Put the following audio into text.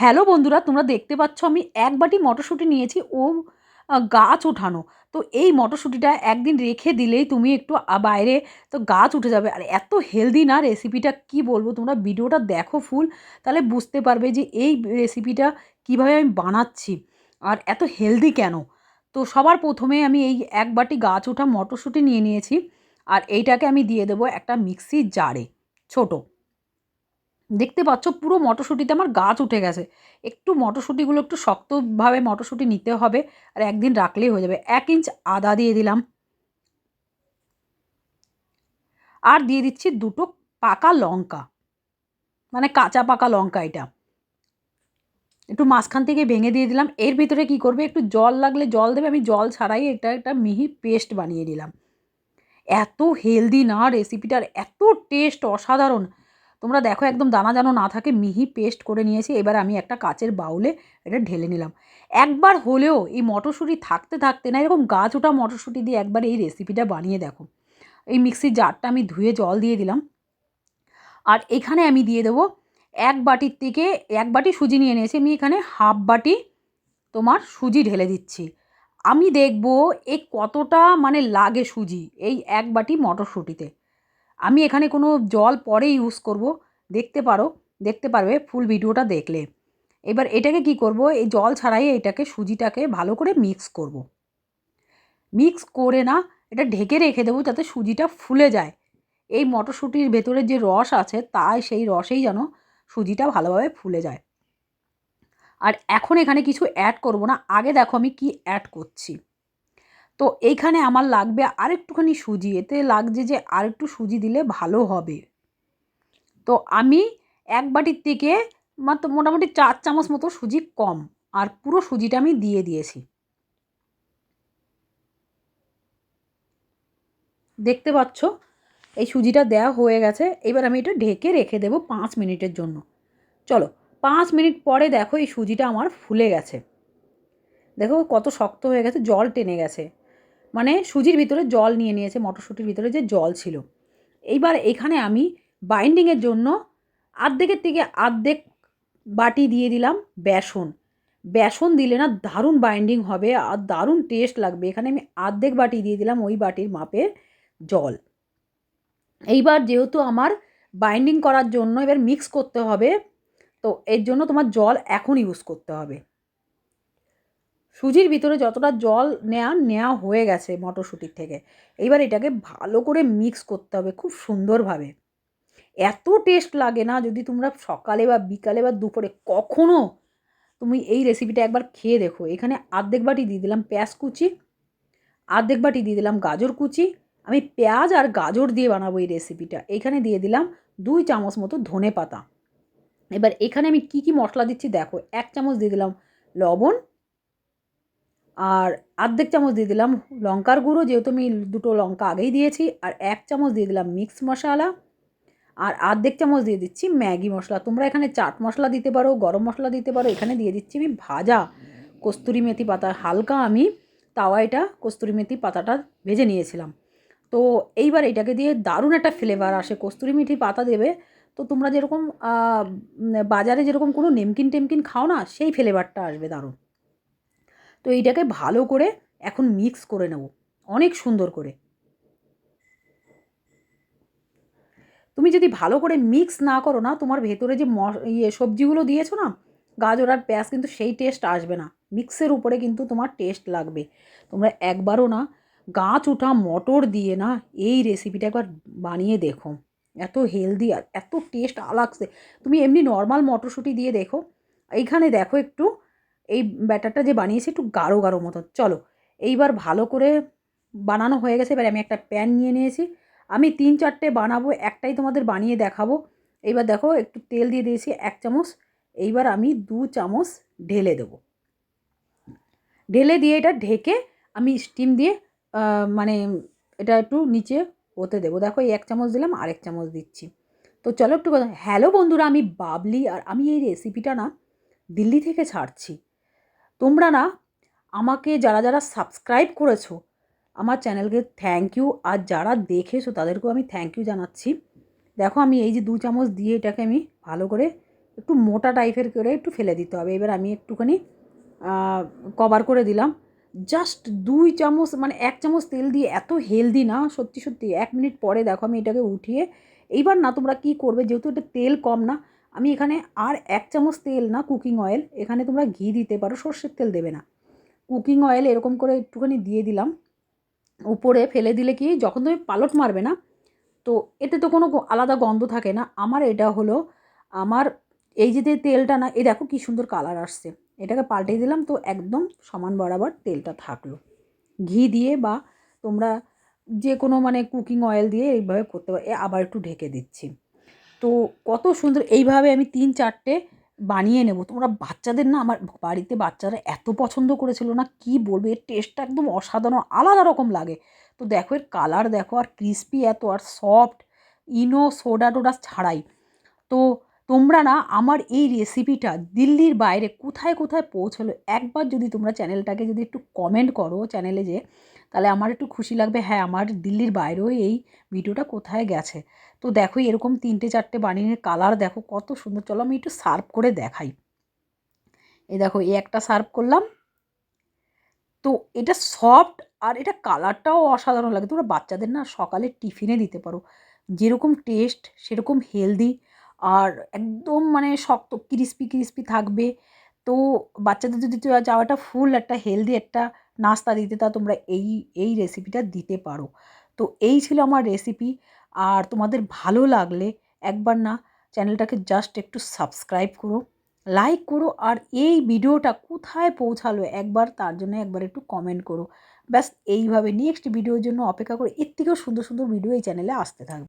Hello বন্ধুরা, তোমরা দেখতে পাচ্ছ আমি এক বাটি মটরশুঁটি নিয়েছি ও গাছ ওঠানো। তো এই মটরশুঁটিটা একদিন রেখে দিলেই তুমি একটু বাইরে, তো গাছ উঠে যাবে। আর এত হেলদি না রেসিপিটা কি বলব, তোমরা ভিডিওটা দেখো ফুল, তাহলে বুঝতে পারবে যে এই রেসিপিটা কীভাবে আমি বানাচ্ছি। আর এত হেলদি কেন? তো সবার প্রথমে আমি এই এক বাটি গাছ ওঠা মটরশুঁটি নিয়ে নিয়েছি, আর এইটাকে আমি দিয়ে দেবো একটা মিক্সির জারে, ছোটো। দেখতে পাচ্ছ পুরো মটরশুঁটিতে আমার গাছ উঠে গেছে। একটু মটরশুঁটিগুলো একটু শক্তভাবে মটরশুঁটি নিতে হবে আর একদিন রাখলেই হয়ে যাবে। এক ইঞ্চ আদা দিয়ে দিলাম। আর দিয়ে দিচ্ছি দুটো পাকা লঙ্কা। মানে কাঁচা পাকা লঙ্কা এটা। একটু মাঝখান থেকে ভেঙে দিয়ে দিলাম। এর ভিতরে কি করবে? একটু জল লাগলে জল দেবে। আমি জল ছাড়াই এটা একটা মিহি পেস্ট বানিয়ে দিলাম। এত হেলদি না রেসিপিটার। এত টেস্ট অসাধারণ। তোমরা দেখো একদম দানা যেন না থাকে, মিহি পেস্ট করে নিয়েছি। এবার আমি একটা কাচের বাউলে এটা ঢেলে নিলাম। একবার হলেও এই মটরশুঁটি থাকতে থাকতে না, এরকম গাছ ওঠা মটরশুঁটি দিয়ে একবার এই রেসিপিটা বানিয়ে দেখো। এই মিক্সির জারটা আমি ধুয়ে জল দিয়ে দিলাম। আর এখানে আমি দিয়ে দেবো এক বাটির থেকে, এক বাটি সুজি নিয়ে নিয়েছি। আমি এখানে হাফ বাটি তোমার সুজি ঢেলে দিচ্ছি। আমি দেখব এ কতটা মানে লাগে সুজি এই এক বাটি মটরশুঁটিতে। আমি এখানে কোনো জল পরে ইউজ করব, দেখতে পারো, দেখতে পারবে ফুল ভিডিওটা দেখলে। এবার এটাকে কি করব, এই জল ছাড়াই এটাকে সুজিটাকে ভালো করে মিক্স করব। মিক্স করে না, এটা ঢেকে রেখে দেবো যাতে সুজিটা ফুলে যায়। এই মটরশুঁটির ভেতরে যে রস আছে, তাই সেই রসেই যেন সুজিটা ভালোভাবে ফুলে যায়। আর এখন এখানে কিছু অ্যাড করব না, আগে দেখো আমি কি অ্যাড করছি। তো এইখানে আমার লাগবে আরেকটুখানি সুজি। এতে লাগছে যে আরেকটু সুজি দিলে ভালো হবে। তো আমি এক বাটির থেকে মাত্র মোটামুটি চার চামচ মতো সুজি কম, আর পুরো সুজিটা আমি দিয়ে দিয়েছি। দেখতে পাচ্ছ? এই সুজিটা দেওয়া হয়ে গেছে। এবার আমি এটা ঢেকে রেখে দেবো পাঁচ মিনিটের জন্য। চলো, পাঁচ মিনিট পরে দেখো এই সুজিটা আমার ফুলে গেছে। দেখো কত শক্ত হয়ে গেছে, জল টেনে গেছে। মানে সুজির ভিতরে জল নিয়ে নিয়েছে, মটরশুঁটির ভিতরে যে জল ছিল। এইবার এখানে আমি বাইন্ডিংয়ের জন্য আর্ধেকের থেকে আর্ধেক বাটি দিয়ে দিলাম বেসন। বেসন দিলে না দারুণ বাইন্ডিং হবে আর দারুণ টেস্ট লাগবে। এখানে আমি আর্ধেক বাটি দিয়ে দিলাম ওই বাটির মাপের জল। এইবার যেহেতু আমার বাইন্ডিং করার জন্য এবার মিক্স করতে হবে, তো এর জন্য তোমার জল এখন ইউজ করতে হবে। সুজির ভিতরে যতটা জল নেওয়া নেওয়া হয়ে গেছে মটরশুঁটির থেকে, এইবার এটাকে ভালো করে মিক্স করতে হবে খুব সুন্দরভাবে। এত টেস্ট লাগে না যদি তোমরা সকালে বা বিকালে বা দুপুরে কখনো তুমি এই রেসিপিটা একবার খেয়ে দেখো। এখানে আর্ধেক বাটি দিয়ে দিলাম পেঁয়াজ কুচি, আর্ধেক বাটি দিয়ে দিলাম গাজর কুচি। আমি পেঁয়াজ আর গাজর দিয়ে বানাবো এই রেসিপিটা এখানে দিয়ে দিলাম দুই চামচ মতো ধনে পাতা এবার এখানে আমি কি কি মশলা দিচ্ছি দেখো। এক চামচ দিয়ে দিলাম লবণ আর আর্ধেক চামচ দিয়ে দিলাম লঙ্কার গুঁড়ো, যেহেতু আমি দুটো লঙ্কা আগেই দিয়েছি, আর এক চামচ দিয়ে দিলাম মিক্স মশলা, আর আর্ধেক চামচ দিয়ে দিচ্ছি ম্যাগি মশলা। তোমরা এখানে চাট মশলা দিতে পারো, গরম মশলা দিতে পারো, এখানে দিয়ে দিচ্ছি আমি ভাজা কস্তুরি মেথি পাতা। হালকা আমি তাওয়াইটা কস্তুরি মেথি পাতাটা ভেজে নিয়েছিলাম। তো এইবার এটাকে দিয়ে দারুণ একটা ফ্লেভার আসে। কস্তুরি মেথি পাতা দেবে, তো তোমরা যেরকম বাজারে যেরকম কোনো নেমকিন টেমকিন খাও না, সেই ফ্লেভারটা আসবে দারুণ। তো এইটাকে ভালো করে এখন মিক্স করে নেব। অনেক সুন্দর করে। তুমি যদি ভালো করে মিক্স না করো না, তোমার ভেতরে যে ইয়ে সবজিগুলো দিয়েছ না, গাজর আর পেঁয়াজ কিন্তু সেই টেস্ট আসবে না। মিক্সের উপরে কিন্তু তোমার টেস্ট লাগবে। তোমরা একবারও না গাছ ওঠা মটর দিয়ে না এই রেসিপিটা একবার বানিয়ে দেখো। এত হেলদি আর এত টেস্ট লাগছে তুমি এমনি নর্মাল মটরশুঁটি দিয়ে দেখো। এইখানে দেখো একটু এই ব্যাটারটা যে বানিয়েছি একটু গাঢ় গাঢ় মতো চলো, এইবার ভালো করে বানানো হয়ে গেছে। এবার আমি একটা প্যান নিয়ে নিয়েছি। আমি তিন চারটে বানাবো, একটাই তোমাদের বানিয়ে দেখাবো। এইবার দেখো, একটু তেল দিয়ে দিয়েছি এক চামচ। এইবার আমি দু চামচ ঢেলে দেবো। ঢেলে দিয়ে এটা ঢেকে আমি স্টিম দিয়ে মানে এটা একটু নিচে হতে দেবো। দেখো, এই এক চামচ দিলাম, আরেক চামচ দিচ্ছি। তো চলো একটু কথা, হ্যালো বন্ধুরা, আমি বাবলি। আর আমি এই রেসিপিটা না দিল্লি থেকে ছাড়ছি। তোমরা না আমাকে যারা যারা সাবস্ক্রাইব করেছ, আমার চ্যানেলকে থ্যাংক ইউ আর যারা দেখেছ তাদেরকেও আমি থ্যাংক ইউ জানাচ্ছি। দেখো আমি এই যে দু চামচ দিয়ে এটাকে আমি ভালো করে একটু মোটা টাইপের করে একটু ফেলে দিতে হবে। এবার আমি একটুখানি কভার করে দিলাম। জাস্ট দুই চামচ মানে এক চামচ তেল দিয়ে এত হেলদি না, সত্যি সত্যি, এক মিনিট পরে দেখো আমি এটাকে উঠিয়ে, এইবার না তোমরা কি করবে, যেহেতু এটা তেল কম না আমি এখানে আর এক চামচ তেল না কুকিং অয়েল এখানে তোমরা ঘি দিতে পারো, সর্ষের তেল দেবে না। কুকিং অয়েল এরকম করে একটুখানি দিয়ে দিলাম। উপরে ফেলে দিলে কি, যখন তুমি পালট মারবে না, তো এতে তো কোনো আলাদা গন্ধ থাকে না। আমার এটা হলো, আমার এই যে তেলটা না, এই দেখো কী সুন্দর কালার আসছে। এটাকে পাল্টে দিলাম, তো একদম সমান বরাবর তেলটা থাকল। ঘি দিয়ে বা তোমরা যে কোনো মানে কুকিং অয়েল দিয়ে এইভাবে করতে পারো। আবার একটু ঢেকে দিচ্ছি। তো কত সুন্দর, এইভাবে আমি তিন চারটে বানিয়ে নেব। তোমরা বাচ্চাদের না, আমার বাড়িতে বাচ্চারা এত পছন্দ করেছিল না, কি বলবে? এর টেস্টটা একদম অসাধারণ, আলাদা রকম লাগে। তো দেখো, এর কালার দেখো, আর ক্রিস্পি এত, আর সফট ইনো সোডা টোডা ছাড়াই। তো তোমরা না আমার এই রেসিপিটা দিল্লির বাইরে কোথায় কোথায় পৌঁছলো? একবার যদি তোমরা চ্যানেলটাকে যদি একটু কমেন্ট করো চ্যানেলে যে তাহলে আমার একটু খুশি লাগবে হ্যাঁ আমার দিল্লির বাইরেও এই ভিডিওটা কোথায় গেছে? তো দেখো, এরকম তিনটে চারটে বানিয়ে কালার দেখো, কত সুন্দর। চলো আমি একটু সার্ভ করে দেখাই। এই দেখো, এই একটা সার্ভ করলাম। তো এটা সফট আর এটা কালারটাও অসাধারণ লাগে। তোমরা বাচ্চাদের না সকালে টিফিনে দিতে পারো। যেরকম টেস্ট সেরকম হেলদি আর একদম মানে শক্ত ক্রিস্পি ক্রিস্পি থাকবে। তো বাচ্চাদের যদি চাওয়াটা ফুল একটা হেলদি একটা নাস্তা দিতে, তা তোমরা এই এই রেসিপিটা দিতে পারো। তো এই ছিল আমার রেসিপি আর তোমাদের ভালো লাগলে একবার না চ্যানেলটাকে জাস্ট একটু সাবস্ক্রাইব করো লাইক করো, আর এই ভিডিওটা কোথায় পৌঁছালো একবার, তার জন্য একবার একটু কমেন্ট করো। ব্যাস, এইভাবে নেক্সট ভিডিওর জন্য অপেক্ষা করে, এর থেকেও সুন্দর সুন্দর ভিডিও এই চ্যানেলে আসতে থাকবে।